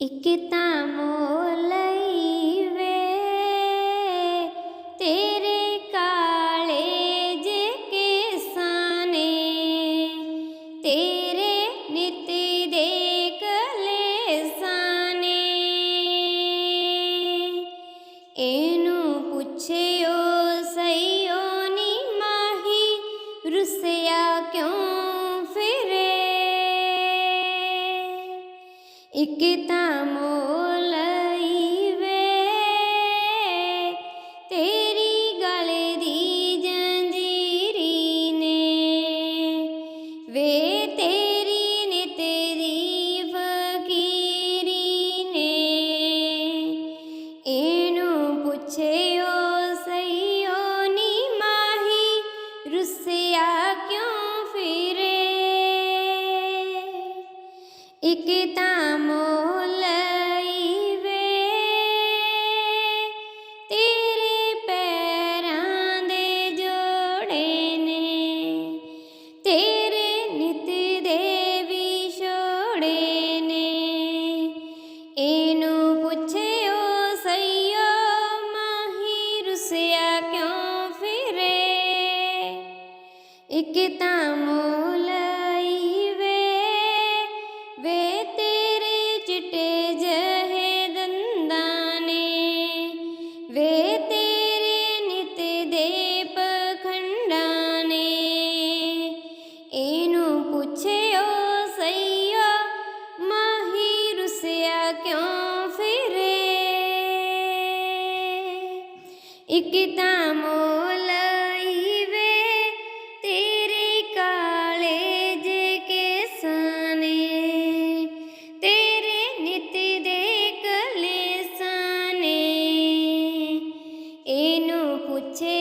ਇੱਕ ਤਾਂ ਮੋਲਈ ਵੇ ਤੇਰੇ ਕਾਲੇ ਜੇ ਕੇਸਾਂ ਤੇਰੇ ਨਿਤ ਦੇ ਕਲੇ ਨੇ ਇਹਨੂੰ ਇੱਕ ਤਾਂ ਇੱਕ ਤਾਂ ਮੋਲਈ ਵੇ ਤੇਰੇ ਪੈਰਾਂ ਦੇ ਜੋੜੇ ਨੇ, ਤੇਰੇ ਨਿਤ ਦੇ ਵਿਛੋੜੇ ਨੇ। ਇਹਨੂੰ ਪੁੱਛਿਓ, ਸਈਓ, ਮਾਹੀ ਰੁੱਸਿਆ ਕਿਉਂ ਫਿਰੇ? ਇੱਕ ਚਿੱਟੇ ਜਹੇ ਦੰਦਾਂ ਨੇ। ਵੇ ਤੇਰੇ ਨਿਤ ਦੇ ਪਖੰਡਾਂ ਨੇ। ਇਹਨੂੰ ਪੁੱਛਿਓ, ਸਈਓ, ਮਾਹੀ ਰੁੱਸਿਆ ਕਿਉਂ ਫਿਰੇ? ਇੱਕ ਤਾਂ ਮੋ వచ్చే